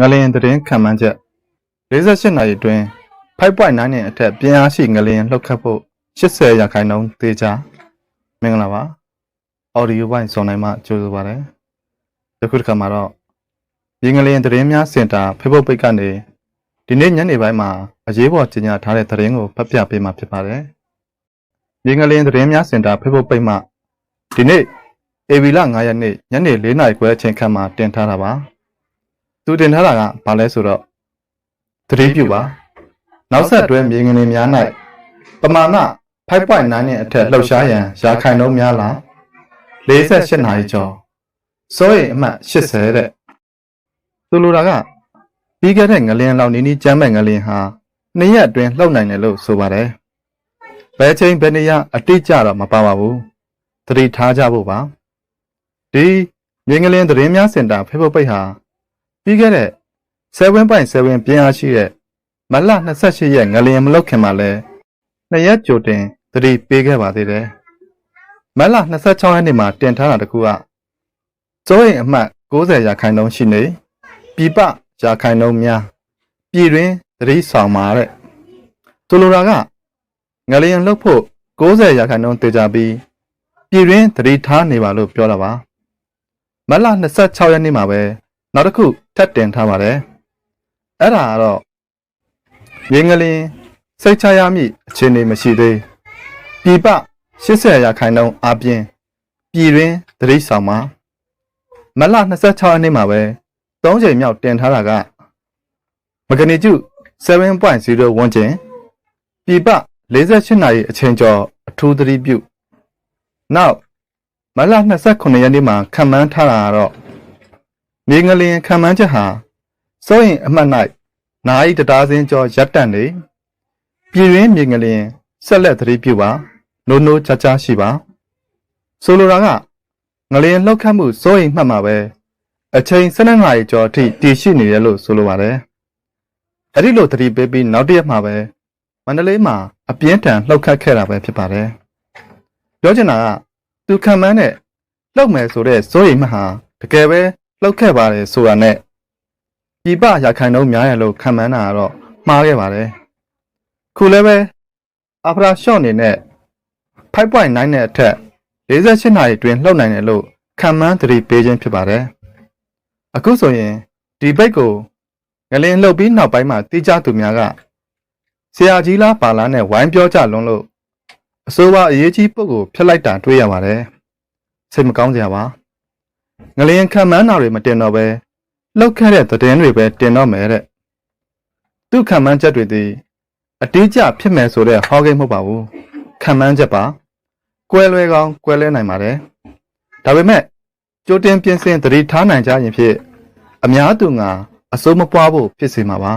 ငလျင်သတင်းခံမှန်းချက်48နာရီအတွင်း5.9နဲ့အထက်ပြင်းအားရှိငလျင်လှုပ်ခတ်ဖို့80ရာခိုင်နှုန်းသေးချာမင်္ဂလာပါအော်ဒီယိုပိုင်းစုံနိုင်မှကြိုဆိုပါရစေယခုတစ်ခါမှာတော့ရေငလျင်သတင်းများစင်တာ Facebook page ကနေဒီနေ့ညနေပိုင်းမှာအရေးပေါ်ကြေညာထားတဲ့သတင်းကိုဖတ်ပြပေးမှာဖြစ်ပါတယ်ရေငလျင်သတင်းများစင်တာ Facebook page မှာဒီနေ့ဧပြီလ9ရက်နေ့ညနေ4နာရီခွဲအချိန်ခန့်မှာတင်ထားတာပါ သူတင်ထားတာကဘာလဲဆိုတော့သတိပြုပါနောက်ဆက်တွဲမြေငလျင်များ၌ပမာဏ5.9နဲ့အထက်လှုပ်ရှားရန်ရာခိုင်နှုန်းများလား48နာရီကျော်စိုးရိမ်အမှတ်80တဲ့ဆိုလိုတာကပြီးခဲ့တဲ့ငလျင်လောက်နီးနီးကျမ်းမဲ့ငလျင်ဟာနှစ်ရက်အတွင်းလှုပ်နိုင်တယ်လို့ဆိုပါတယ်ဘယ်ချိန်ဘယ်နေရာအတိအကျတော့မပါပါဘူးသတိထားကြဖို့ပါဒီမြေငလျင်သတင်းများစင်တာ Facebook page ဟာ ပြီးခဲ့တဲ့7.7ပြင်းအားရှိတဲ့မလ28ရက်ငလျင်မလုတ်ခင်မှာလဲနှစ်ရက်ကြိုတင်သတိပေးခဲ့ပါသေးတယ်မလ26ရက်နေ့မှာတင်ထားတာတကူကစိုးရိမ်အမှတ်90ရာခိုင်နှုန်းရှိနေပြပရာခိုင်နှုန်းများပြည်တွင်သတိဆောင်ပါတဲ့ဆိုလိုတာကငလျင်လှုပ်ဖို့90ရာခိုင်နှုန်းတေချာပြီးပြည်တွင်သတိထားနေပါလို့ပြောတာပါမလ26ရက်နေ့မှာပဲနောက်တစ်ခု ထပ်တင်ထားပါတယ်အဲ့ဒါကတော့ရေငလျင်စိတ်ချရမည့်အခြေအနေမရှိသေးပြပ80ရာခိုင်နှုန်းအပြင်ပြည်တွင်သတိဆောင်ပါမလ26ရက်နေ့မှာပဲ3ချိန်မြောက်တင်ထားတာကမဂနီကျု7.0ဝန်းကျင်ပြပ48နာရီအချိန်ကျော်အထူးသတိပြုနောက်မလ29ရက်နေ့မှာခံမှန်းထားတာကတော့ မြေငလျင်ခံမှန်းချက်ဟာစိုးရင်အမှတ်၌နာရီတတားစင်းကျော်ရပ်တန့်နေပြည်တွင်းမြေငလျင်ဆက်လက်သတိပြုပါနိုးနိုးချာချာရှိပါဆိုလိုတာကငလျင်လှုပ်ခတ်မှုစိုးရင်မှတ်မှာပဲအချိန်12နာရီကျော်အထိတည်ရှိနေရလို့ဆိုလိုပါတယ်အဲ့ဒီလိုသတိပေးပြီးနောက်တစ်ရက်မှာပဲမန္တလေးမှာအပြင်းထန်လှုပ်ခတ်ခဲ့တာပဲဖြစ်ပါတယ်ပြောချင်တာကသူခံမှန်းတဲ့လှုပ်မယ်ဆိုတဲ့စိုးရိမ်မှဟာတကယ်ပဲ လှုပ်ခဲ့ပါတယ်ဆိုတာနဲ့ပြပရခိုင်နှုန်းများရလို့ခံမှန်းတာကတော့မှားခဲ့ပါတယ်ခုလည်းပဲအဖရာရှော့အနေနဲ့5.9နဲ့အထက်48နာရီတွင်လှုပ်နိုင်တယ်လို့ခံမှန်းသတိပေးခြင်းဖြစ်ပါတယ်အခုဆိုရင်ဒီဘိတ်ကိုငလင်းလှုပ်ပြီးနောက်ပိုင်းမှာတိကျသူများကဆရာကြီးလားပါလားနဲ့ဝိုင်းပြောကြလွန်းလို့အဆိုပါအရေးကြီးပုဂ္ဂိုလ်ဖြစ်လိုက်တာတွေ့ရပါတယ်စိတ်မကောင်းစရာပါ ငလျင်ခံမှန်းတာတွေမတင်တော့ပဲလောက်ခဲ့တဲ့သတင်းတွေပဲတင်တော့မယ်တဲ့သူခံမှန်းချက်တွေသည်အတိအကျဖြစ်မယ်ဆိုတဲ့ဟောကိန်းမဟုတ်ပါဘူးခံမှန်းချက်ပါကွဲလွဲကောင်းကွဲလွဲနိုင်ပါတယ်ဒါပေမဲ့ကြိုတင်ပြင်ဆင်သတိထားနိုင်ကြရင်ဖြင့်အများသူငါအစိုးမပွားဖို့ဖြစ်စေမှာပါ